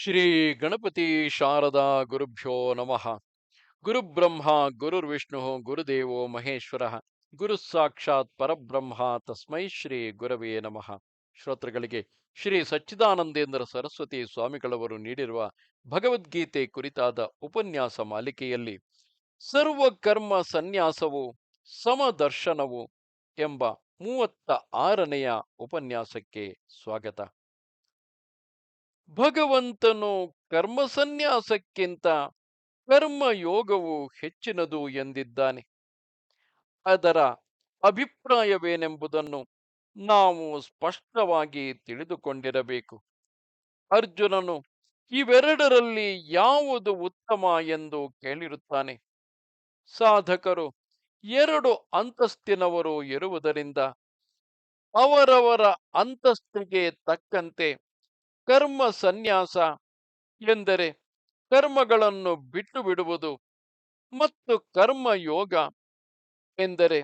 ಶ್ರೀ ಗಣಪತಿ ಶಾರದಾ ಗುರುಭ್ಯೋ ನಮಃ. ಗುರುಬ್ರಹ್ಮ, ಗುರುರ್ವಿಷ್ಣು, ಗುರುದೇವೋ ಮಹೇಶ್ವರ, ಗುರು ಸಾಕ್ಷಾತ್ ಪರಬ್ರಹ್ಮ ತಸ್ಮೈ ಶ್ರೀ ಗುರವೇ ನಮಃ. ಶ್ರೋತೃಗಳಿಗೆ ಶ್ರೀ ಸಚ್ಚಿದಾನಂದೇಂದ್ರ ಸರಸ್ವತಿ ಸ್ವಾಮಿಗಳವರು ನೀಡಿರುವ ಭಗವದ್ಗೀತೆ ಕುರಿತಾದ ಉಪನ್ಯಾಸ ಮಾಲಿಕೆಯಲ್ಲಿ ಸರ್ವಕರ್ಮ ಸನ್ಯಾಸವು ಸಮದರ್ಶನವು ಎಂಬ ಮೂವತ್ತ ಆರನೆಯ ಉಪನ್ಯಾಸಕ್ಕೆ ಸ್ವಾಗತ. ಭಗವಂತನು ಕರ್ಮ ಸನ್ಯಾಸಕ್ಕಿಂತ ಕರ್ಮಯೋಗವು ಹೆಚ್ಚಿನದು ಎಂದಿದ್ದಾನೆ. ಅದರ ಅಭಿಪ್ರಾಯವೇನೆಂಬುದನ್ನು ನಾವು ಸ್ಪಷ್ಟವಾಗಿ ತಿಳಿದುಕೊಂಡಿರಬೇಕು. ಅರ್ಜುನನು ಇವೆರಡರಲ್ಲಿ ಯಾವುದು ಉತ್ತಮ ಎಂದು ಕೇಳಿರುತ್ತಾನೆ. ಸಾಧಕರು ಎರಡು ಅಂತಸ್ತಿನವರು ಇರುವುದರಿಂದ ಅವರವರ ಅಂತಸ್ತಿಗೆ ತಕ್ಕಂತೆ ಕರ್ಮ ಸನ್ಯಾಸ ಎಂದರೆ ಕರ್ಮಗಳನ್ನು ಬಿಟ್ಟು ಬಿಡುವುದು ಮತ್ತು ಕರ್ಮ ಯೋಗ ಎಂದರೆ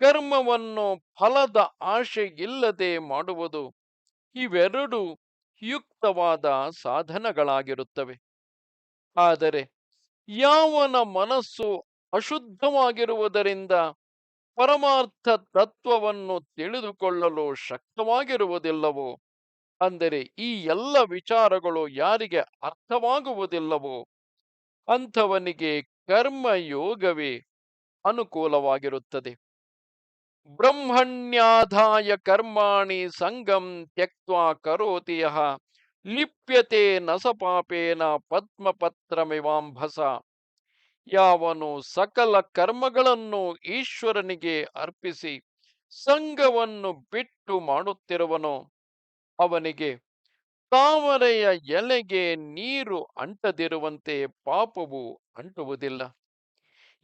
ಕರ್ಮವನ್ನು ಫಲದ ಆಶೆ ಇಲ್ಲದೆ ಮಾಡುವುದು ಇವೆರಡು ಯುಕ್ತವಾದ ಸಾಧನಗಳಾಗಿರುತ್ತವೆ. ಆದರೆ ಯಾವನ ಮನಸ್ಸು ಅಶುದ್ಧವಾಗಿರುವುದರಿಂದ ಪರಮಾರ್ಥ ತತ್ವವನ್ನು ತಿಳಿದುಕೊಳ್ಳಲು ಶಕ್ತವಾಗಿರುವುದಿಲ್ಲವೋ ಅಂದರೆ ಈ ಎಲ್ಲ ವಿಚಾರಗಳು ಯಾರಿಗೆ ಅರ್ಥವಾಗುವುದಿಲ್ಲವೋ ಅಂಥವನಿಗೆ ಕರ್ಮಯೋಗವೇ ಅನುಕೂಲವಾಗಿರುತ್ತದೆ. ಬ್ರಹ್ಮಣ್ಯಾಧಾಯ ಕರ್ಮಾಣಿ ಸಂಗಂ ತ್ಯಕ್ವಾ ಕರೋತಿಯ ಲಿಪ್ಯತೆ ನಸಪಾಪೇನ ಪದ್ಮಪತ್ರಮಿವಾಂಭಸ. ಯಾವನು ಸಕಲ ಕರ್ಮಗಳನ್ನು ಈಶ್ವರನಿಗೆ ಅರ್ಪಿಸಿ ಸಂಘವನ್ನು ಬಿಟ್ಟು ಮಾಡುತ್ತಿರುವನೋ. ಅವನಿಗೆ ತಾವರೆಯ ಎಲೆಗೆ ನೀರು ಅಂಟದಿರುವಂತೆ ಪಾಪವು ಅಂಟುವುದಿಲ್ಲ.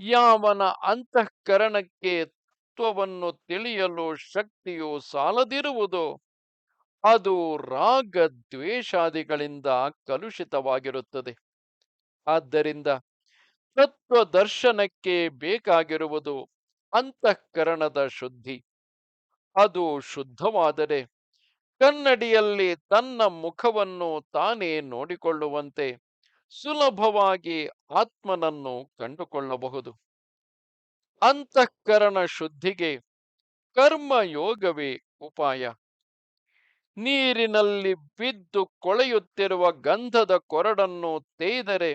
ಯಾವನ ಅಂತಃಕರಣಕ್ಕೆ ತತ್ವವನ್ನು ತಿಳಿಯಲು ಶಕ್ತಿಯು ಸಾಲದಿರುವುದೋ, ಅದು ರಾಗ ದ್ವೇಷಾದಿಗಳಿಂದ ಕಲುಷಿತವಾಗಿರುತ್ತದೆ. ಆದ್ದರಿಂದ ತತ್ವ ದರ್ಶನಕ್ಕೆ ಬೇಕಾಗಿರುವುದು ಅಂತಃಕರಣದ ಶುದ್ಧಿ. ಅದು ಶುದ್ಧವಾದರೆ ಕನ್ನಡಿಯಲ್ಲಿ ತನ್ನ ಮುಖವನ್ನು ತಾನೇ ನೋಡಿಕೊಳ್ಳುವಂತೆ ಸುಲಭವಾಗಿ ಆತ್ಮನನ್ನು ಕಂಡುಕೊಳ್ಳಬಹುದು. ಅಂತಃಕರಣ ಶುದ್ಧಿಗೆ ಕರ್ಮಯೋಗವೇ ಉಪಾಯ. ನೀರಿನಲ್ಲಿ ಬಿದ್ದು ಕೊಳೆಯುತ್ತಿರುವ ಗಂಧದ ಕೊರಡನ್ನು ತೇದರೆ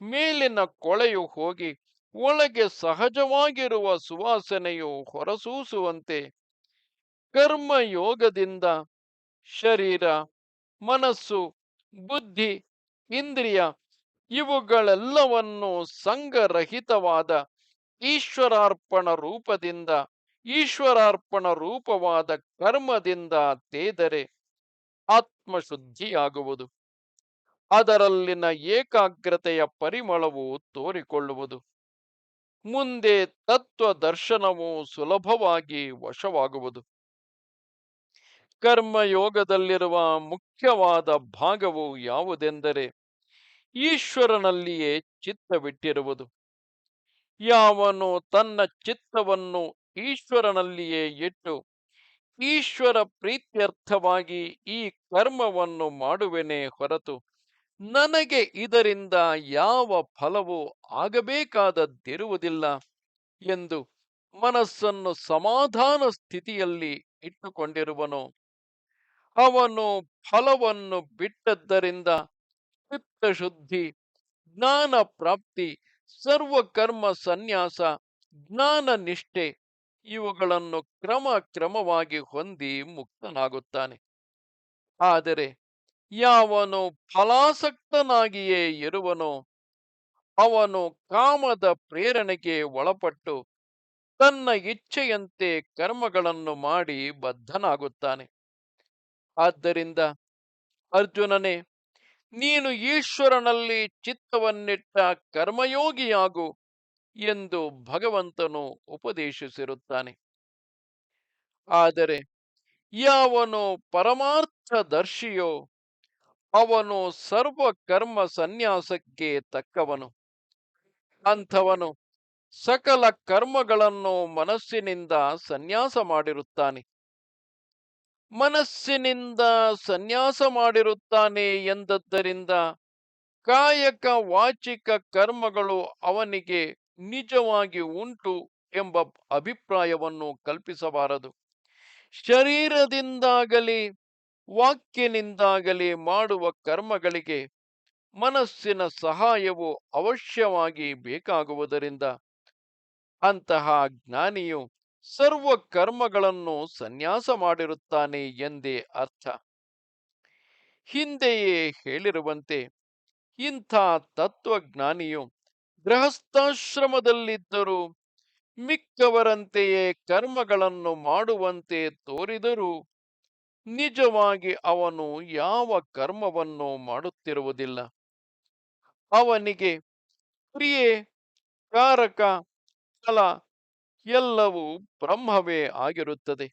ಮೇಲಿನ ಕೊಳೆಯು ಹೋಗಿ ಒಳಗೆ ಸಹಜವಾಗಿರುವ ಸುವಾಸನೆಯು ಹೊರಸೂಸುವಂತೆ ಕರ್ಮಯೋಗದಿಂದ ಶರೀರ, ಮನಸ್ಸು, ಬುದ್ಧಿ, ಇಂದ್ರಿಯ ಇವುಗಳೆಲ್ಲವನ್ನು ಸಂಗರಹಿತವಾದ ಈಶ್ವರಾರ್ಪಣ ರೂಪದಿಂದ, ಈಶ್ವರಾರ್ಪಣ ರೂಪವಾದ ಕರ್ಮದಿಂದ ತೇದರೆ ಆತ್ಮಶುದ್ಧಿಯಾಗುವುದು. ಅದರಲ್ಲಿನ ಏಕಾಗ್ರತೆಯ ಪರಿಮಳವು ತೋರಿಕೊಳ್ಳುವುದು. ಮುಂದೆ ತತ್ವ ದರ್ಶನವು ಸುಲಭವಾಗಿ ವಶವಾಗುವುದು. ಕರ್ಮಯೋಗದಲ್ಲಿರುವ ಮುಖ್ಯವಾದ ಭಾಗವು ಯಾವುದೆಂದರೆ ಈಶ್ವರನಲ್ಲಿಯೇ ಚಿತ್ತವಿಟ್ಟಿರುವುದು. ಯಾವನು ತನ್ನ ಚಿತ್ತವನ್ನು ಈಶ್ವರನಲ್ಲಿಯೇ ಇಟ್ಟು ಈಶ್ವರ ಪ್ರೀತ್ಯರ್ಥವಾಗಿ ಈ ಕರ್ಮವನ್ನು ಮಾಡುವೆನೆ ಹೊರತು ನನಗೆ ಇದರಿಂದ ಯಾವ ಫಲವೂ ಆಗಬೇಕಾದದ್ದಿರುವುದಿಲ್ಲ ಎಂದು ಮನಸ್ಸನ್ನು ಸಮಾಧಾನ ಸ್ಥಿತಿಯಲ್ಲಿ ಇಟ್ಟುಕೊಂಡಿರುವನು. ಅವನು ಫಲವನ್ನು ಬಿಟ್ಟದ್ದರಿಂದ ಚಿತ್ತಶುದ್ಧಿ, ಜ್ಞಾನ ಪ್ರಾಪ್ತಿ, ಸರ್ವಕರ್ಮ ಸನ್ಯಾಸ, ಜ್ಞಾನ ನಿಷ್ಠೆ ಇವುಗಳನ್ನು ಕ್ರಮ ಕ್ರಮವಾಗಿ ಹೊಂದಿ ಮುಕ್ತನಾಗುತ್ತಾನೆ. ಆದರೆ ಯಾವನು ಫಲಾಸಕ್ತನಾಗಿಯೇ ಇರುವನೋ, ಅವನು ಕಾಮದ ಪ್ರೇರಣೆಗೆ ಒಳಪಟ್ಟು ತನ್ನ ಇಚ್ಛೆಯಂತೆ ಕರ್ಮಗಳನ್ನು ಮಾಡಿ ಬದ್ಧನಾಗುತ್ತಾನೆ. ಆದ್ದರಿಂದ ಅರ್ಜುನನೇ, ನೀನು ಈಶ್ವರನಲ್ಲಿ ಚಿತ್ತವನ್ನಿಟ್ಟ ಕರ್ಮಯೋಗಿಯಾಗು ಎಂದು ಭಗವಂತನು ಉಪದೇಶಿಸಿರುತ್ತಾನೆ. ಆದರೆ ಯಾವನು ಪರಮಾರ್ಥದರ್ಶಿಯೋ ಅವನು ಸರ್ವ ಕರ್ಮ ಸನ್ಯಾಸಕ್ಕೆ ತಕ್ಕವನು. ಅಂಥವನು ಸಕಲ ಕರ್ಮಗಳನ್ನು ಮನಸ್ಸಿನಿಂದ ಸನ್ಯಾಸ ಮಾಡಿರುತ್ತಾನೆ. ಮನಸ್ಸಿನಿಂದ ಸನ್ಯಾಸ ಮಾಡಿರುತ್ತಾನೆ ಎಂದದ್ದರಿಂದ ಕಾಯಕ ವಾಚಿಕ ಕರ್ಮಗಳು ಅವನಿಗೆ ನಿಜವಾಗಿ ಉಂಟು ಎಂಬ ಅಭಿಪ್ರಾಯವನ್ನು ಕಲ್ಪಿಸಬಾರದು. ಶರೀರದಿಂದಾಗಲಿ, ವಾಕ್ಯನಿಂದಾಗಲಿ ಮಾಡುವ ಕರ್ಮಗಳಿಗೆ ಮನಸ್ಸಿನ ಸಹಾಯವು ಅವಶ್ಯವಾಗಿ ಬೇಕಾಗುವುದರಿಂದ ಅಂತಹ ಜ್ಞಾನಿಯು ಸರ್ವ ಕರ್ಮಗಳನ್ನು ಸನ್ಯಾಸ ಮಾಡಿರುತ್ತಾನೆ ಎಂದೇ ಅರ್ಥ. ಹಿಂದೆಯೇ ಹೇಳಿರುವಂತೆ ಇಂಥ ತತ್ವಜ್ಞಾನಿಯು ಗೃಹಸ್ಥಾಶ್ರಮದಲ್ಲಿದ್ದರೂ ಮಿಕ್ಕವರಂತೆಯೇ ಕರ್ಮಗಳನ್ನು ಮಾಡುವಂತೆ ತೋರಿದರೂ ನಿಜವಾಗಿ ಅವನು ಯಾವ ಕರ್ಮವನ್ನು ಮಾಡುತ್ತಿರುವುದಿಲ್ಲ. ಅವನಿಗೆ ಕ್ರಿಯೆ ಕಾರಕ, ಫಲ ಎಲ್ಲವೂ ಬ್ರಹ್ಮವೇ ಆಗಿರುತ್ತದೆ.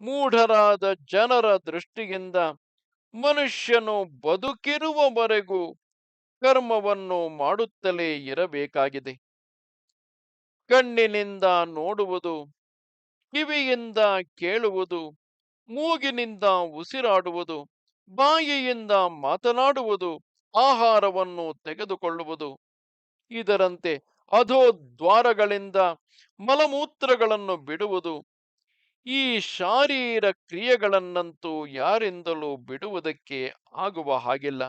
ಮೂಢರಾದ ಜನರ ದೃಷ್ಟಿಯಿಂದ ಮನುಷ್ಯನು ಬದುಕಿರುವವರೆಗೂ ಕರ್ಮವನ್ನು ಮಾಡುತ್ತಲೇ ಇರಬೇಕಾಗಿದೆ. ಕಣ್ಣಿನಿಂದ ನೋಡುವುದು, ಕಿವಿಯಿಂದ ಕೇಳುವುದು, ಮೂಗಿನಿಂದ ಉಸಿರಾಡುವುದು, ಬಾಯಿಯಿಂದ ಮಾತನಾಡುವುದು, ಆಹಾರವನ್ನು ತೆಗೆದುಕೊಳ್ಳುವುದು, ಇದರಂತೆ ಅಧೋದ್ವಾರಗಳಿಂದ ಮಲಮೂತ್ರಗಳನ್ನು ಬಿಡುವುದು. ಈ ಶಾರೀರ ಕ್ರಿಯೆಗಳನ್ನಂತೂ ಯಾರಿಂದಲೂ ಬಿಡುವುದಕ್ಕೆ ಆಗುವ ಹಾಗಿಲ್ಲ.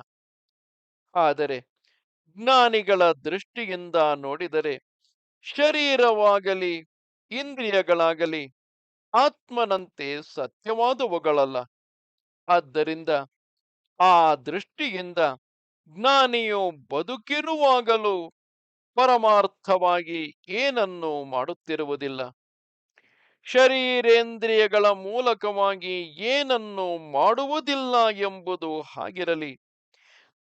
ಆದರೆ ಜ್ಞಾನಿಗಳ ದೃಷ್ಟಿಯಿಂದ ನೋಡಿದರೆ ಶರೀರವಾಗಲಿ, ಇಂದ್ರಿಯಗಳಾಗಲಿ, ಆತ್ಮನಂತೆ ಸತ್ಯವಾದವುಗಳಲ್ಲ. ಆದ್ದರಿಂದ ಆ ದೃಷ್ಟಿಯಿಂದ ಜ್ಞಾನಿಯು ಬದುಕಿರುವಾಗಲೂ ಪರಮಾರ್ಥವಾಗಿ ಏನನ್ನು ಮಾಡುತ್ತಿರುವುದಿಲ್ಲ. ಶರೀರೇಂದ್ರಿಯಗಳ ಮೂಲಕವಾಗಿ ಏನನ್ನು ಮಾಡುವುದಿಲ್ಲ ಎಂಬುದು ಹಾಗಿರಲಿ.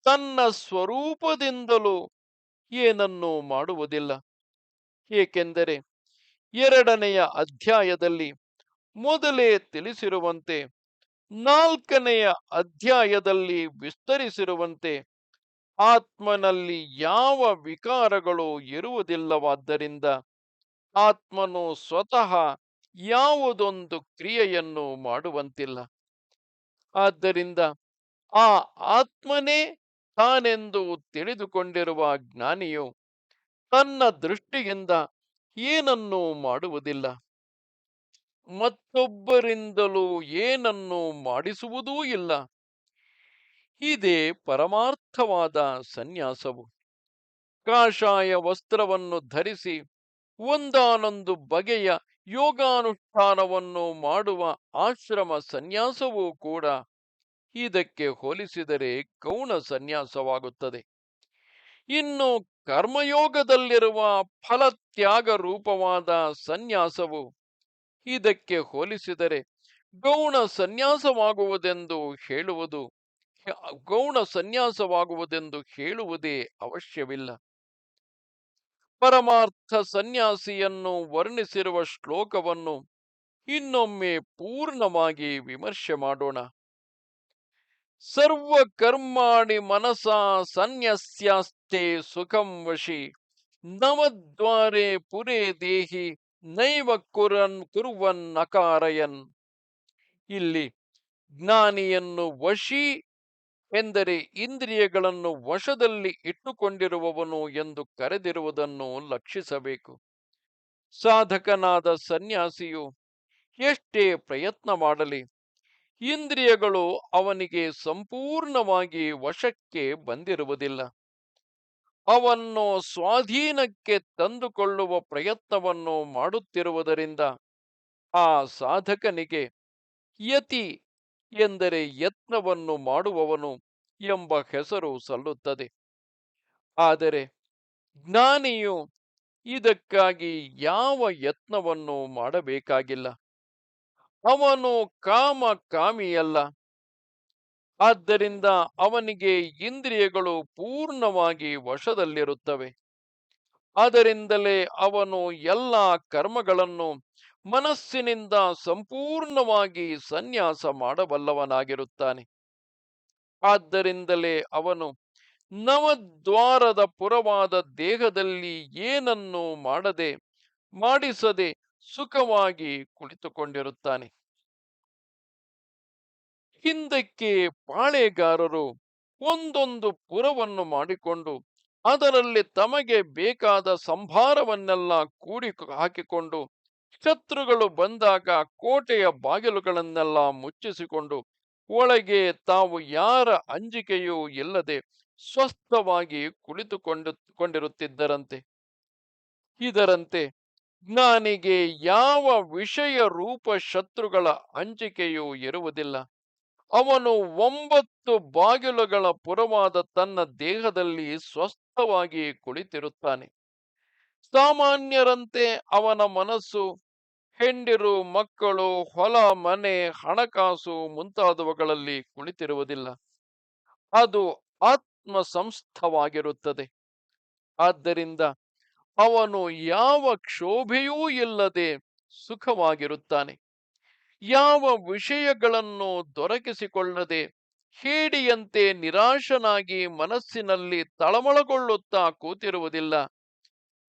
ತನ್ನ ಸ್ವರೂಪದಿಂದಲೂ ಏನನ್ನು ಮಾಡುವುದಿಲ್ಲ. ಏಕೆಂದರೆ ಎರಡನೆಯ ಅಧ್ಯಾಯದಲ್ಲಿ ಮೊದಲೇ ತಿಳಿಸಿರುವಂತೆ, ನಾಲ್ಕನೆಯ ಅಧ್ಯಾಯದಲ್ಲಿ ವಿಸ್ತರಿಸಿರುವಂತೆ ಆತ್ಮನಲ್ಲಿ ಯಾವ ವಿಕಾರಗಳು ಇರುವುದಿಲ್ಲವಾದ್ದರಿಂದ ಆತ್ಮನು ಸ್ವತಃ ಯಾವುದೊಂದು ಕ್ರಿಯೆಯನ್ನು ಮಾಡುವಂತಿಲ್ಲ. ಆದ್ದರಿಂದ ಆ ಆತ್ಮನೇ ತಾನೆಂದು ತಿಳಿದುಕೊಂಡಿರುವ ಜ್ಞಾನಿಯು ತನ್ನ ದೃಷ್ಟಿಯಿಂದ ಏನನ್ನೂ ಮಾಡುವುದಿಲ್ಲ. ಮತ್ತೊಬ್ಬರಿಂದಲೂ ಏನನ್ನೂ ಮಾಡಿಸುವುದೂ ಇಲ್ಲ. ಇದೇ ಪರಮಾರ್ಥವಾದ ಸನ್ಯಾಸವು ಕಾಷಾಯ ವಸ್ತ್ರವನ್ನು ಧರಿಸಿ ಒಂದಾನೊಂದು ಬಗೆಯ ಯೋಗಾನುಷ್ಠಾನವನ್ನು ಮಾಡುವ ಆಶ್ರಮ ಸನ್ಯಾಸವೂ ಕೂಡ ಇದಕ್ಕೆ ಹೋಲಿಸಿದರೆ ಗೌಣ ಸನ್ಯಾಸವಾಗುತ್ತದೆ. ಇನ್ನು ಕರ್ಮಯೋಗದಲ್ಲಿರುವ ಫಲತ್ಯಾಗ ರೂಪವಾದ ಸನ್ಯಾಸವು ಇದಕ್ಕೆ ಹೋಲಿಸಿದರೆ ಗೌಣ ಸನ್ಯಾಸವಾಗುವುದೆಂದು ಹೇಳುವುದು ಗೌಣ ಸನ್ಯಾಸವಾಗುವುದೆಂದು ಹೇಳುವುದೇ ಅವಶ್ಯವಿಲ್ಲ. ಪರಮಾರ್ಥ ಸನ್ಯಾಸಿಯನ್ನು ವರ್ಣಿಸಿರುವ ಶ್ಲೋಕವನ್ನು ಇನ್ನೊಮ್ಮೆ ಪೂರ್ಣವಾಗಿ ವಿಮರ್ಶೆ ಮಾಡೋಣ. ಸರ್ವ ಕರ್ಮಾಣಿ ಮನಸ ಸನ್ಯಸ್ಯಾಸ್ತೆ ಸುಖಂ ವಶಿ ನವದ್ವಾರೆ ಪುರೇ ದೇಹಿ ನೈವ ಕುರನ್ ಕುರುವನ್ ನಕಾರಯನ್ ಇಲ್ಲಿ ಜ್ಞಾನಿಯನ್ನು ವಶಿ ಎಂದರೆ ಇಂದ್ರಿಯಗಳನ್ನು ವಶದಲ್ಲಿ ಇಟ್ಟುಕೊಂಡಿರುವವನು ಎಂದು ಕರೆದಿರುವುದನ್ನು ಲಕ್ಷಿಸಬೇಕು. ಸಾಧಕನಾದ ಸನ್ಯಾಸಿಯು, ಎಷ್ಟೇ ಪ್ರಯತ್ನ ಮಾಡಲಿ, ಇಂದ್ರಿಯಗಳು ಅವನಿಗೆ ಸಂಪೂರ್ಣವಾಗಿ ವಶಕ್ಕೆ ಬಂದಿರುವುದಿಲ್ಲ. ಅವನ್ನು ಸ್ವಾಧೀನಕ್ಕೆ ತಂದುಕೊಳ್ಳುವ ಪ್ರಯತ್ನವನ್ನು ಮಾಡುತ್ತಿರುವುದರಿಂದ ಆ ಸಾಧಕನಿಗೆ ಯತಿ ಎಂದರೆ ಯತ್ನವನ್ನು ಮಾಡುವವನು ಎಂಬ ಹೆಸರು ಸಲ್ಲುತ್ತದೆ. ಆದರೆ ಜ್ಞಾನಿಯು ಇದಕ್ಕಾಗಿ ಯಾವ ಯತ್ನವನ್ನು ಮಾಡಬೇಕಾಗಿಲ್ಲ. ಅವನು ಕಾಮ ಕಾಮಿಯಲ್ಲ ಆದ್ದರಿಂದ ಅವನಿಗೆ ಇಂದ್ರಿಯಗಳು ಪೂರ್ಣವಾಗಿ ವಶದಲ್ಲಿರುತ್ತವೆ. ಅದರಿಂದಲೇ ಅವನು ಎಲ್ಲ ಕರ್ಮಗಳನ್ನು ಮನಸ್ಸಿನಿಂದ ಸಂಪೂರ್ಣವಾಗಿ ಸನ್ಯಾಸ ಮಾಡಬಲ್ಲವನಾಗಿರುತ್ತಾನೆ. ಆದ್ದರಿಂದಲೇ ಅವನು ನವದ್ವಾರದ ಪುರವಾದ ದೇಹದಲ್ಲಿ ಏನನ್ನು ಮಾಡದೆ, ಮಾಡಿಸದೆ ಸುಖವಾಗಿ ಕುಳಿತುಕೊಂಡಿರುತ್ತಾನೆ. ಹಿಂದಕ್ಕೆ ಪಾಳೆಗಾರರು ಒಂದೊಂದು ಪುರವನ್ನು ಮಾಡಿಕೊಂಡು ಅದರಲ್ಲಿ ತಮಗೆ ಬೇಕಾದ ಸಂಭಾರವನ್ನೆಲ್ಲ ಕೂಡಿ ಹಾಕಿಕೊಂಡು ಶತ್ರುಗಳು ಬಂದಾಗ ಕೋಟೆಯ ಬಾಗಿಲುಗಳನ್ನೆಲ್ಲ ಮುಚ್ಚಿಸಿಕೊಂಡು ಒಳಗೆ ತಾವು ಯಾರ ಅಂಜಿಕೆಯೂ ಇಲ್ಲದೆ ಸ್ವಸ್ಥವಾಗಿ ಕುಳಿತುಕೊಂಡು, ಕೊಂಡಿರುತ್ತಿದ್ದರಂತೆ. ಇದರಂತೆ ಜ್ಞಾನಿಗೆ ಯಾವ ವಿಷಯ ರೂಪ ಶತ್ರುಗಳ ಅಂಜಿಕೆಯೂ ಇರುವುದಿಲ್ಲ. ಅವನು ಒಂಬತ್ತು ಬಾಗಿಲುಗಳ ಪುರವಾದ ತನ್ನ ದೇಹದಲ್ಲಿ ಸ್ವಸ್ಥವಾಗಿ ಕುಳಿತಿರುತ್ತಾನೆ. ಸಾಮಾನ್ಯರಂತೆ ಅವನ ಮನಸ್ಸು ಹೆಂಡಿರು, ಮಕ್ಕಳು, ಹೊಲ, ಮನೆ, ಹಣಕಾಸು ಮುಂತಾದವುಗಳಲ್ಲಿ ಕುಳಿತಿರುವುದಿಲ್ಲ. ಅದು ಆತ್ಮ ಸಂಸ್ಥವಾಗಿರುತ್ತದೆ ಆದ್ದರಿಂದ ಅವನು ಯಾವ ಕ್ಷೋಭೆಯೂ ಇಲ್ಲದೆ ಸುಖವಾಗಿರುತ್ತಾನೆ. ಯಾವ ವಿಷಯಗಳನ್ನು ದೊರಕಿಸಿಕೊಳ್ಳದೆ ಹೇಡಿಯಂತೆ ನಿರಾಶನಾಗಿ ಮನಸ್ಸಿನಲ್ಲಿ ತಳಮಳಗೊಳ್ಳುತ್ತಾ ಕೂತಿರುವುದಿಲ್ಲ.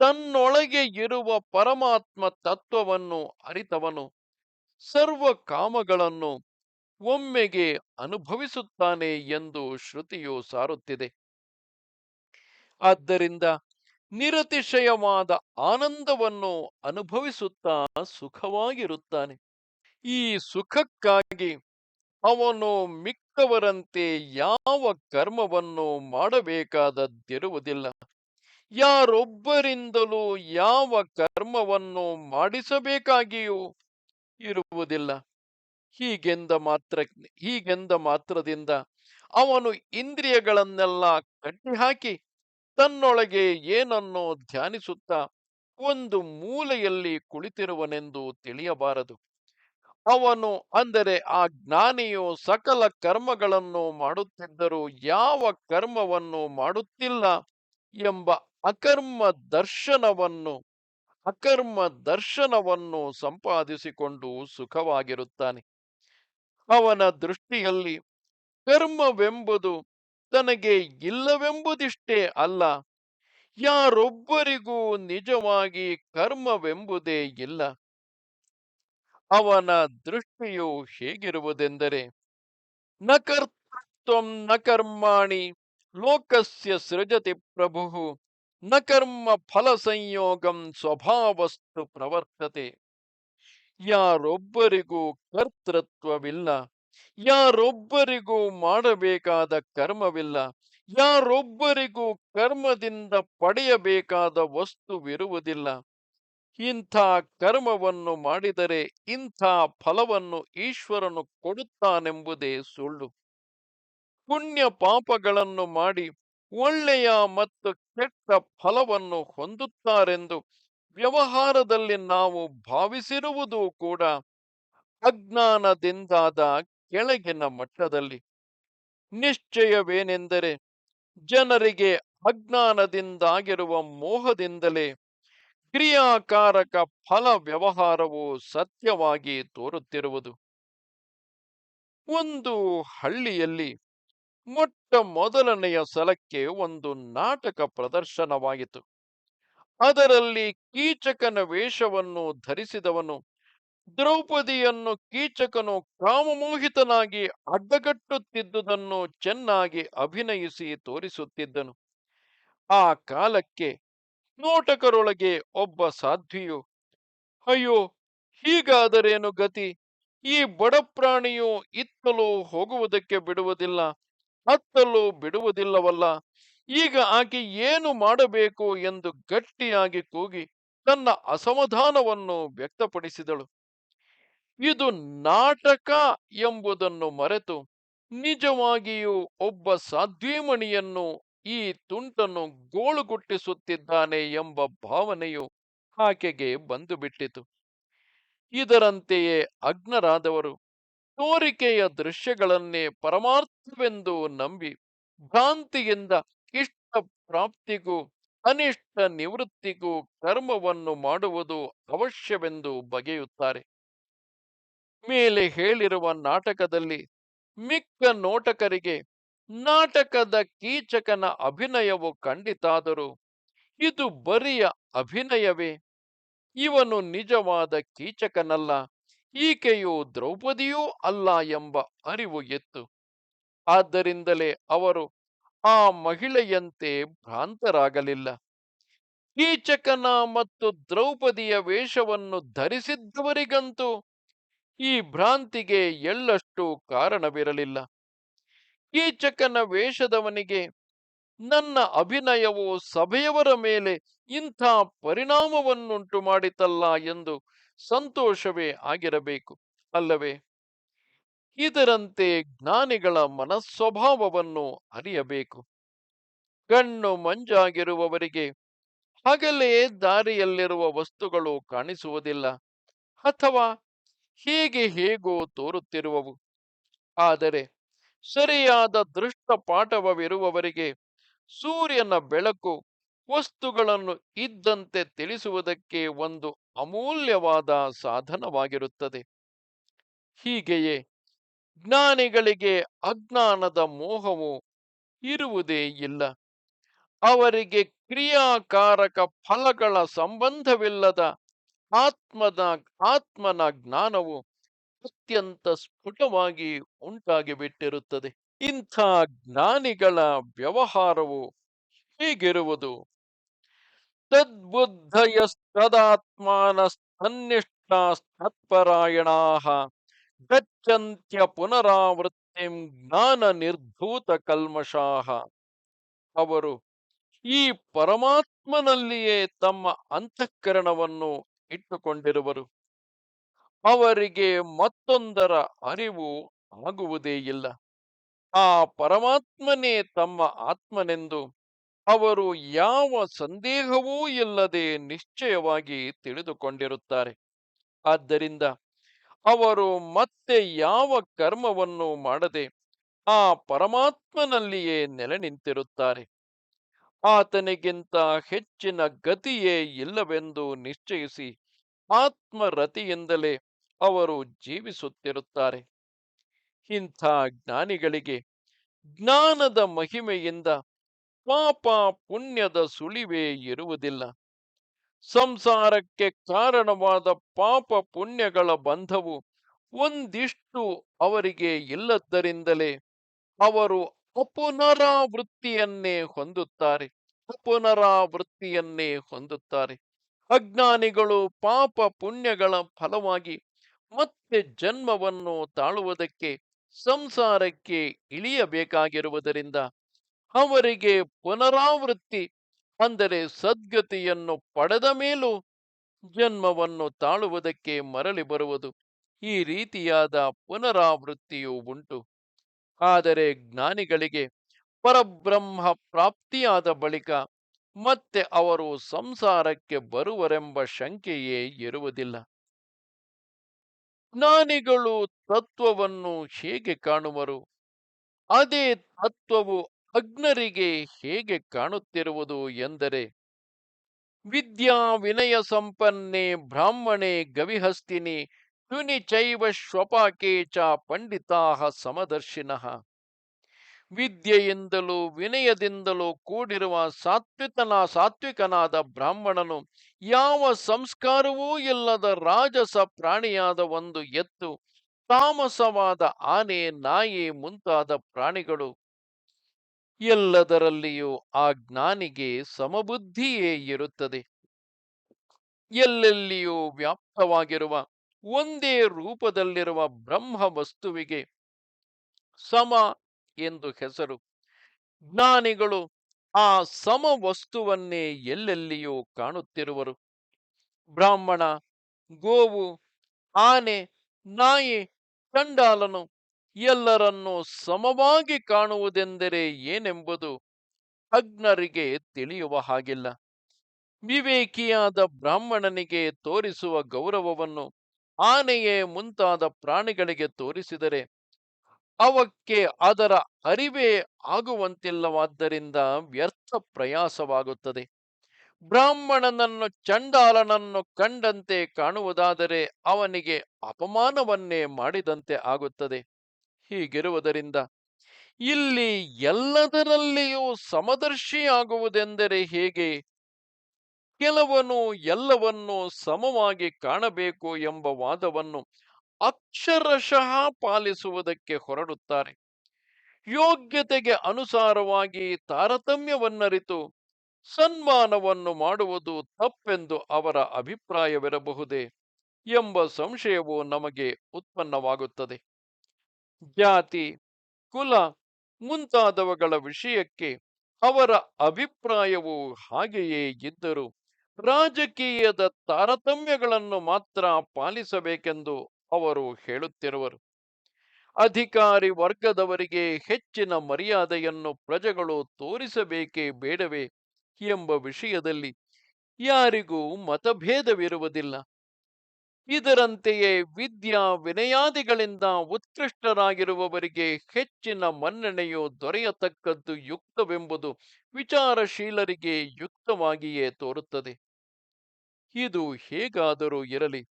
ತನ್ನೊಳಗೆ ಇರುವ ಪರಮಾತ್ಮ ತತ್ವವನ್ನು ಅರಿತವನು, ಸರ್ವ ಕಾಮಗಳನ್ನು ಒಮ್ಮೆಗೆ ಅನುಭವಿಸುತ್ತಾನೆ ಎಂದು ಶ್ರುತಿಯು ಸಾರುತ್ತಿದೆ. ಆದ್ದರಿಂದ ನಿರತಿಶಯವಾದ ಆನಂದವನ್ನು ಅನುಭವಿಸುತ್ತಾ ಸುಖವಾಗಿರುತ್ತಾನೆ. ಈ ಸುಖಕ್ಕಾಗಿ ಅವನು ಮಿಕ್ಕವರಂತೆ ಯಾವ ಕರ್ಮವನ್ನು ಮಾಡಬೇಕಾದದ್ದಿರುವುದಿಲ್ಲ. ಯಾರೊಬ್ಬರಿಂದಲೂ ಯಾವ ಕರ್ಮವನ್ನು ಮಾಡಿಸಬೇಕಾಗಿಯೂ ಇರುವುದಿಲ್ಲ. ಹೀಗೆಂದ ಮಾತ್ರ, ಹೀಗೆಂದ ಮಾತ್ರದಿಂದ ಅವನು ಇಂದ್ರಿಯಗಳನ್ನೆಲ್ಲ ಕಟ್ಟಿಹಾಕಿ ತನ್ನೊಳಗೆ ಏನನ್ನೋ ಧ್ಯಾನಿಸುತ್ತಾ ಒಂದು ಮೂಲೆಯಲ್ಲಿ ಕುಳಿತಿರುವನೆಂದು ತಿಳಿಯಬಾರದು. ಅವನು ಅಂದರೆ ಆ ಜ್ಞಾನಿಯು ಸಕಲ ಕರ್ಮಗಳನ್ನು ಮಾಡುತ್ತಿದ್ದರೂ ಯಾವ ಕರ್ಮವನ್ನು ಮಾಡುತ್ತಿಲ್ಲ ಎಂಬ ಅಕರ್ಮ ದರ್ಶನವನ್ನು ಅಕರ್ಮ ದರ್ಶನವನ್ನು ಸಂಪಾದಿಸಿಕೊಂಡು ಸುಖವಾಗಿರುತ್ತಾನೆ. ಅವನ ದೃಷ್ಟಿಯಲ್ಲಿ ಕರ್ಮವೆಂಬುದು ತನಗೆ ಇಲ್ಲವೆಂಬುದಿಷ್ಟೇ ಅಲ್ಲ, ಯಾರೊಬ್ಬರಿಗೂ ನಿಜವಾಗಿ ಕರ್ಮವೆಂಬುದೇ ಇಲ್ಲ. ಅವನ ದೃಷ್ಟಿಯು ಹೇಗಿರುವುದೆಂದರೆ, ನ ನಕರ್ಮಾಣಿ ನ ಕರ್ಮಾಣಿ ಲೋಕಸ್ಯ ಸೃಜತಿ ಪ್ರಭು. ನ ಕರ್ಮ ಫಲ ಸಂಯೋಗಂ ಸ್ವಭಾವಸ್ತು ಪ್ರವರ್ತತೆ. ಯಾರೊಬ್ಬರಿಗೂ ಕರ್ತೃತ್ವವಿಲ್ಲ, ಯಾರೊಬ್ಬರಿಗೂ ಮಾಡಬೇಕಾದ ಕರ್ಮವಿಲ್ಲ, ಯಾರೊಬ್ಬರಿಗೂ ಕರ್ಮದಿಂದ ಪಡೆಯಬೇಕಾದ ವಸ್ತುವಿರುವುದಿಲ್ಲ. ಇಂಥ ಕರ್ಮವನ್ನು ಮಾಡಿದರೆ ಇಂಥ ಫಲವನ್ನು ಈಶ್ವರನು ಕೊಡುತ್ತಾನೆಂಬುದೇ ಸುಳ್ಳು. ಪುಣ್ಯ ಪಾಪಗಳನ್ನು ಮಾಡಿ ಒಳ್ಳೆಯ ಮತ್ತು ಕೆಟ್ಟ ಫಲವನ್ನು ಹೊಂದುತ್ತಾರೆಂದು ವ್ಯವಹಾರದಲ್ಲಿ ನಾವು ಭಾವಿಸಿರುವುದು ಕೂಡ ಅಜ್ಞಾನದಿಂದಾದ ಕೆಳಗಿನ ಮಟ್ಟದಲ್ಲಿ. ನಿಶ್ಚಯವೇನೆಂದರೆ ಜನರಿಗೆ ಅಜ್ಞಾನದಿಂದಾಗಿರುವ ಮೋಹದಿಂದಲೇ ಕ್ರಿಯಾಕಾರಕ ಫಲ ವ್ಯವಹಾರವು ಸತ್ಯವಾಗಿ ತೋರುತ್ತಿರುವುದು. ಒಂದು ಹಳ್ಳಿಯಲ್ಲಿ ಮೊಟ್ಟ ಮೊದಲನೆಯ ಸಲಕ್ಕೆ ಒಂದು ನಾಟಕ ಪ್ರದರ್ಶನವಾಯಿತು ಅದರಲ್ಲಿ ಕೀಚಕನ ವೇಷವನ್ನು ಧರಿಸಿದವನು, ದ್ರೌಪದಿಯನ್ನು ಕೀಚಕನು ಕಾಮಮೋಹಿತನಾಗಿ ಅಡ್ಡಗಟ್ಟುತ್ತಿದ್ದುದನ್ನು ಚೆನ್ನಾಗಿ ಅಭಿನಯಿಸಿ ತೋರಿಸುತ್ತಿದ್ದನು. ಆ ಕಾಲಕ್ಕೆ ನೋಟಕರೊಳಗೆ ಒಬ್ಬ ಸಾಧ್ವಿಯು, ಅಯ್ಯೋ, ಹೀಗಾದರೇನು ಗತಿ? ಈ ಬಡಪ್ರಾಣಿಯು ಇತ್ತಲು ಹೋಗುವುದಕ್ಕೆ ಬಿಡುವುದಿಲ್ಲ. ಹತ್ತಲು ಬಿಡುವುದಿಲ್ಲವಲ್ಲ. ಈಗ ಆಕೆ ಏನು ಮಾಡಬೇಕು ಎಂದು ಗಟ್ಟಿಯಾಗಿ ಕೂಗಿ ತನ್ನ ಅಸಮಾಧಾನವನ್ನು ವ್ಯಕ್ತಪಡಿಸಿದಳು. ಇದು ನಾಟಕ ಎಂಬುದನ್ನು ಮರೆತು ನಿಜವಾಗಿಯೂ ಒಬ್ಬ ಸಾಧ್ವೀಮಣಿಯನ್ನು ಈ ತುಂಟನ್ನು ಗೋಳುಗುಟ್ಟಿಸುತ್ತಿದ್ದಾನೆ ಎಂಬ ಭಾವನೆಯು ಆಕೆಗೆ ಬಂದು ಬಿಟ್ಟಿತು ಇದರಂತೆಯೇ ಅಗ್ನರಾದವರು ತೋರಿಕೆಯ ದೃಶ್ಯಗಳನ್ನೇ ಪರಮಾರ್ಥವೆಂದು ನಂಬಿ, ಭ್ರಾಂತಿಯಿಂದ ಇಷ್ಟ ಪ್ರಾಪ್ತಿಗೂ, ಅನಿಷ್ಟ ನಿವೃತ್ತಿಗೂ ಕರ್ಮವನ್ನು ಮಾಡುವುದು ಅವಶ್ಯವೆಂದು ಬಗೆಯುತ್ತಾರೆ. ಮೇಲೆ ಹೇಳಿರುವ ನಾಟಕದಲ್ಲಿ ಮಿಕ್ಕ ನೋಟಕರಿಗೆ ನಾಟಕದ ಕೀಚಕನ ಅಭಿನಯವು ಖಂಡಿತಾದರೂ ಇದು ಬರಿಯ ಅಭಿನಯವೇ? ಇವನು ನಿಜವಾದ ಕೀಚಕನಲ್ಲ. ಈಕೆಯು ದ್ರೌಪದಿಯೂ ಅಲ್ಲ ಎಂಬ ಅರಿವು ಎತ್ತು. ಆದ್ದರಿಂದಲೇ ಅವರು ಆ ಮಹಿಳೆಯಂತೆ ಭ್ರಾಂತರಾಗಲಿಲ್ಲ. ಕೀಚಕನ ಮತ್ತು ದ್ರೌಪದಿಯ ವೇಷವನ್ನು ಧರಿಸಿದ್ದವರಿಗಂತೂ ಈ ಭ್ರಾಂತಿಗೆ ಎಳ್ಳಷ್ಟು ಕಾರಣವಿರಲಿಲ್ಲ. ಕೀಚಕನ ವೇಷದವನಿಗೆ ನನ್ನ ಅಭಿನಯವು ಸಭೆಯವರ ಮೇಲೆ ಇಂಥ ಪರಿಣಾಮವನ್ನುಂಟು ಮಾಡಿತಲ್ಲ ಎಂದು ಸಂತೋಷವೇ ಆಗಿರಬೇಕು, ಅಲ್ಲವೇ? ಇದರಂತೆ ಜ್ಞಾನಿಗಳ ಮನಸ್ವಭಾವವನ್ನು ಅರಿಯಬೇಕು. ಕಣ್ಣು ಮಂಜಾಗಿರುವವರಿಗೆ ಹಗಲೇ ದಾರಿಯಲ್ಲಿರುವ ವಸ್ತುಗಳು ಕಾಣಿಸುವುದಿಲ್ಲ, ಅಥವಾ ಹೀಗೆ ಹೇಗೋ ತೋರುತ್ತಿರುವವು. ಆದರೆ ಸರಿಯಾದ ದೃಷ್ಟಪಾಠವವಿರುವವರಿಗೆ ಸೂರ್ಯನ ಬೆಳಕು ವಸ್ತುಗಳನ್ನು ಇದ್ದಂತೆ ತಿಳಿಸುವುದಕ್ಕೆ ಒಂದು ಅಮೂಲ್ಯವಾದ ಸಾಧನವಾಗಿರುತ್ತದೆ. ಹೀಗೆಯೇ ಜ್ಞಾನಿಗಳಿಗೆ ಅಜ್ಞಾನದ ಮೋಹವು ಇರುವುದೇ ಇಲ್ಲ. ಅವರಿಗೆ ಕ್ರಿಯಾಕಾರಕ ಫಲಗಳ ಸಂಬಂಧವಿಲ್ಲದ ಆತ್ಮದ, ಆತ್ಮನ ಜ್ಞಾನವು ಅತ್ಯಂತ ಸ್ಫುಟವಾಗಿ ಉಂಟಾಗಿಬಿಟ್ಟಿರುತ್ತದೆ. ಇಂಥ ಜ್ಞಾನಿಗಳ ವ್ಯವಹಾರವು ಹೀಗಿರುವುದು. ತದ್ಬುದ್ಧಯಸ್ತದಾತ್ಮಾನಸ್ತನ್ನಿಷ್ಠಾಸ್ತತ್ಪರಾಯಣಾ ಗಚ್ಚಂತ್ಯ ಪುನರಾವೃತ್ತಿಂ ಜ್ಞಾನ ನಿರ್ಧೂತ ಕಲ್ಮಷಾಹ ಅವರು ಈ ಪರಮಾತ್ಮನಲ್ಲಿಯೇ ತಮ್ಮ ಅಂತಃಕರಣವನ್ನು ಇಟ್ಟುಕೊಂಡಿರುವರು. ಅವರಿಗೆ ಮತ್ತೊಂದರ ಅರಿವು ಆಗುವುದೇ ಇಲ್ಲ. ಆ ಪರಮಾತ್ಮನೇ ತಮ್ಮ ಆತ್ಮನೆಂದು ಅವರು ಯಾವ ಸಂದೇಹವೂ ಇಲ್ಲದೆ ನಿಶ್ಚಯವಾಗಿ ತಿಳಿದುಕೊಂಡಿರುತ್ತಾರೆ. ಆದ್ದರಿಂದ ಅವರು ಮತ್ತೆ ಯಾವ ಕರ್ಮವನ್ನು ಮಾಡದೆ ಆ ಪರಮಾತ್ಮನಲ್ಲಿಯೇ ನೆಲೆ ನಿಂತಿರುತ್ತಾರೆ. ಆತನಿಗಿಂತ ಹೆಚ್ಚಿನ ಗತಿಯೇ ಇಲ್ಲವೆಂದು ನಿಶ್ಚಯಿಸಿ ಆತ್ಮರತಿಯಿಂದಲೇ ಅವರು ಜೀವಿಸುತ್ತಿರುತ್ತಾರೆ. ಇಂಥ ಜ್ಞಾನಿಗಳಿಗೆ ಜ್ಞಾನದ ಮಹಿಮೆಯಿಂದ ಪಾಪ ಪುಣ್ಯದ ಸುಳಿವೇ ಇರುವುದಿಲ್ಲ. ಸಂಸಾರಕ್ಕೆ ಕಾರಣವಾದ ಪಾಪ ಪುಣ್ಯಗಳ ಬಂಧವು ಒಂದಿಷ್ಟು ಅವರಿಗೆ ಇಲ್ಲದ್ದರಿಂದಲೇ ಅವರು ಅಪುನರಾವೃತ್ತಿಯನ್ನೇ ಹೊಂದುತ್ತಾರೆ. ಅಪುನರಾವೃತ್ತಿಯನ್ನೇ ಹೊಂದುತ್ತಾರೆ. ಅಜ್ಞಾನಿಗಳು ಪಾಪ ಪುಣ್ಯಗಳ ಫಲವಾಗಿ ಮತ್ತೆ ಜನ್ಮವನ್ನು ತಾಳುವುದಕ್ಕೆ, ಸಂಸಾರಕ್ಕೆ ಇಳಿಯಬೇಕಾಗಿರುವುದರಿಂದ ಅವರಿಗೆ ಪುನರಾವೃತ್ತಿ ಅಂದರೆ ಸದ್ಗತಿಯನ್ನು ಪಡೆದ ಮೇಲೂ ಜನ್ಮವನ್ನು ತಾಳುವುದಕ್ಕೆ ಮರಳಿ ಬರುವುದು. ಈ ರೀತಿಯಾದ ಪುನರಾವೃತ್ತಿಯು ಉಂಟು. ಆದರೆ ಜ್ಞಾನಿಗಳಿಗೆ ಪರಬ್ರಹ್ಮ ಪ್ರಾಪ್ತಿಯಾದ ಬಳಿಕ ಮತ್ತೆ ಅವರು ಸಂಸಾರಕ್ಕೆ ಬರುವರೆಂಬ ಶಂಕೆಯೇ ಇರುವುದಿಲ್ಲ. ಜ್ಞಾನಿಗಳು ತತ್ವವನ್ನು ಹೇಗೆ ಕಾಣುವರು? ಅದೇ ತತ್ವವು ಅಗ್ನರಿಗೆ ಹೇಗೆ ಕಾಣುತ್ತಿರುವುದು ಎಂದರೆ, ವಿದ್ಯಾ ವಿನಯ ಸಂಪನ್ನೆ ಬ್ರಾಹ್ಮಣೆ ಗವಿಹಸ್ತಿನಿ ಶುನಿ ಚೈವ ಶ್ವಪಾಕೆ ಚ ಪಂಡಿತಾಹ ಸಮದರ್ಶಿನಃ. ವಿದ್ಯೆಯಿಂದಲೂ ವಿನಯದಿಂದಲೂ ಕೂಡಿರುವ ಸಾತ್ವಿಕನ ಸಾತ್ವಿಕನಾದ ಬ್ರಾಹ್ಮಣನು ಯಾವ ಸಂಸ್ಕಾರವೂ ಇಲ್ಲದ ರಾಜಸ ಪ್ರಾಣಿಯಾದ ಒಂದು ಎತ್ತು, ತಾಮಸವಾದ ಆನೆ, ನಾಯಿ ಮುಂತಾದ ಪ್ರಾಣಿಗಳು ಎಲ್ಲದರಲ್ಲಿಯೂ ಆ ಜ್ಞಾನಿಗೆ ಸಮಬುದ್ಧಿಯೇ ಇರುತ್ತದೆ. ಎಲ್ಲೆಲ್ಲಿಯೂ ವ್ಯಾಪ್ತವಾಗಿರುವ ಒಂದೇ ರೂಪದಲ್ಲಿರುವ ಬ್ರಹ್ಮ ವಸ್ತುವಿಗೆ ಸಮ ಎಂದು ಹೆಸರು. ಜ್ಞಾನಿಗಳು ಆ ಸಮ ವಸ್ತುವನ್ನೇ ಎಲ್ಲೆಲ್ಲಿಯೂ ಕಾಣುತ್ತಿರುವರು. ಬ್ರಾಹ್ಮಣ, ಗೋವು, ಆನೆ, ನಾಯಿ, ಚಂಡಾಲನು ಎಲ್ಲರನ್ನೂ ಸಮವಾಗಿ ಕಾಣುವುದೆಂದರೆ ಏನೆಂಬುದು ಅಗ್ನರಿಗೆ ತಿಳಿಯುವ ಹಾಗಿಲ್ಲ. ವಿವೇಕಿಯಾದ ಬ್ರಾಹ್ಮಣನಿಗೆ ತೋರಿಸುವ ಗೌರವವನ್ನು ಆನೆಯೇ ಮುಂತಾದ ಪ್ರಾಣಿಗಳಿಗೆ ತೋರಿಸಿದರೆ ಅವಕ್ಕೆ ಅದರ ಅರಿವೇ ಆಗುವಂತಿಲ್ಲವಾದ್ದರಿಂದ ವ್ಯರ್ಥ ಪ್ರಯಾಸವಾಗುತ್ತದೆ. ಬ್ರಾಹ್ಮಣನನ್ನು ಚಂಡಾಲನನ್ನು ಕಂಡಂತೆ ಕಾಣುವುದಾದರೆ ಅವನಿಗೆ ಅಪಮಾನವನ್ನೇ ಮಾಡಿದಂತೆ ಆಗುತ್ತದೆ. ಹೀಗಿರುವುದರಿಂದ ಇಲ್ಲಿ ಎಲ್ಲದರಲ್ಲಿಯೂ ಸಮದರ್ಶಿಯಾಗುವುದೆಂದರೆ ಹೇಗೆ? ಕೆಲವನು ಎಲ್ಲವನ್ನೂ ಸಮವಾಗಿ ಕಾಣಬೇಕು ಎಂಬ ವಾದವನ್ನು ಅಕ್ಷರಶಃ ಪಾಲಿಸುವುದಕ್ಕೆ ಹೊರಡುತ್ತಾರೆ. ಯೋಗ್ಯತೆಗೆ ಅನುಸಾರವಾಗಿ ತಾರತಮ್ಯವನ್ನರಿತು ಸನ್ಮಾನವನ್ನು ಮಾಡುವುದು ತಪ್ಪೆಂದು ಅವರ ಅಭಿಪ್ರಾಯವಿರಬಹುದೇ ಎಂಬ ಸಂಶಯವು ನಮಗೆ ಉತ್ಪನ್ನವಾಗುತ್ತದೆ. ಜಾತಿ, ಕುಲ ಮುಂತಾದವುಗಳ ವಿಷಯಕ್ಕೆ ಅವರ ಅಭಿಪ್ರಾಯವು ಹಾಗೆಯೇ ಇದ್ದರು ರಾಜಕೀಯದ ತಾರತಮ್ಯಗಳನ್ನು ಮಾತ್ರ ಪಾಲಿಸಬೇಕೆಂದು ಅವರು ಹೇಳುತ್ತಿರುವರು. ಅಧಿಕಾರಿ ವರ್ಗದವರಿಗೆ ಹೆಚ್ಚಿನ ಮರ್ಯಾದೆಯನ್ನು ಪ್ರಜೆಗಳು ತೋರಿಸಬೇಕೇ ಬೇಡವೇ ಎಂಬ ವಿಷಯದಲ್ಲಿ ಯಾರಿಗೂ ಮತಭೇದವಿರುವುದಿಲ್ಲ. ಇದರಂತೆಯೇ ವಿದ್ಯಾ ವಿನಯಾದಿಗಳಿಂದ ಉತ್ಕೃಷ್ಟರಾಗಿರುವವರಿಗೆ ಹೆಚ್ಚಿನ ಮನ್ನಣೆಯು ದೊರೆಯತಕ್ಕದ್ದು ಯುಕ್ತವೆಂಬುದು ವಿಚಾರಶೀಲರಿಗೆ ಯುಕ್ತವಾಗಿಯೇ ತೋರುತ್ತದೆ. ಇದು ಹೇಗಾದರೂ ಇರಲಿ,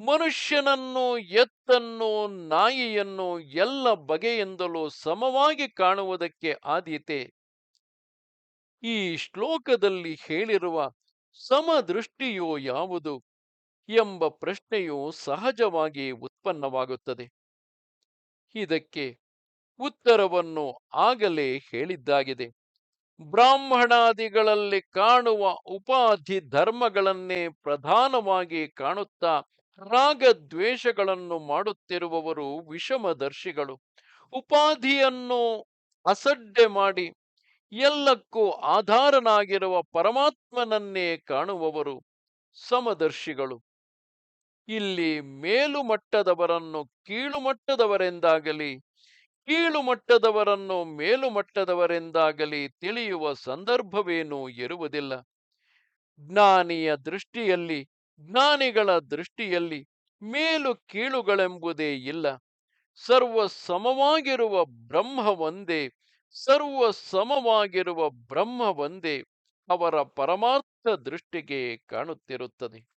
ಮನುಷ್ಯನನ್ನು, ಎತ್ತನ್ನು, ನಾಯಿಯನ್ನು ಎಲ್ಲ ಬಗೆಯಿಂದಲೂ ಸಮವಾಗಿ ಕಾಣುವುದಕ್ಕೆ ಆದ್ಯತೆ. ಈ ಶ್ಲೋಕದಲ್ಲಿ ಹೇಳಿರುವ ಸಮದೃಷ್ಟಿಯು ಯಾವುದು? ಎಂಬ ಪ್ರಶ್ನೆಯು ಸಹಜವಾಗಿ ಉತ್ಪನ್ನವಾಗುತ್ತದೆ. ಇದಕ್ಕೆ ಉತ್ತರವನ್ನು ಆಗಲೇ ಹೇಳಿದ್ದಾಗಿದೆ. ಬ್ರಾಹ್ಮಣಾದಿಗಳಲ್ಲಿ ಕಾಣುವ ಉಪಾಧಿ ಧರ್ಮಗಳನ್ನೇ ಪ್ರಧಾನವಾಗಿ ಕಾಣುತ್ತಾ ರಾಗದ್ವೇಷಗಳನ್ನು ಮಾಡುತ್ತಿರುವವರು ವಿಷಮದರ್ಶಿಗಳು. ಉಪಾಧಿಯನ್ನು ಅಸಡ್ಡೆ ಮಾಡಿ ಎಲ್ಲಕ್ಕೂ ಆಧಾರನಾಗಿರುವ ಪರಮಾತ್ಮನನ್ನೇ ಕಾಣುವವರು ಸಮದರ್ಶಿಗಳು. ಇಲ್ಲಿ ಮೇಲುಮಟ್ಟದವರನ್ನು ಮಟ್ಟದವರನ್ನು ಕೀಳುಮಟ್ಟದವರನ್ನು ಮೇಲುಮಟ್ಟದವರೆಂದಾಗಲಿ ತಿಳಿಯುವ ಸಂದರ್ಭವೇನೂ ಇರುವುದಿಲ್ಲ. ಜ್ಞಾನಿಯ ದೃಷ್ಟಿಯಲ್ಲಿ, ಜ್ಞಾನಿಗಳ ದೃಷ್ಟಿಯಲ್ಲಿ ಮೇಲು ಕೀಳುಗಳೆಂಬುದೇ ಇಲ್ಲ. ಸರ್ವ ಸಮವಾಗಿರುವ ಬ್ರಹ್ಮ ಒಂದೇ ಸರ್ವ ಸಮವಾಗಿರುವ ಬ್ರಹ್ಮ ಒಂದೇ ಅವರ ಪರಮಾರ್ಥ ದೃಷ್ಟಿಗೆ ಕಾಣುತ್ತಿರುತ್ತದೆ.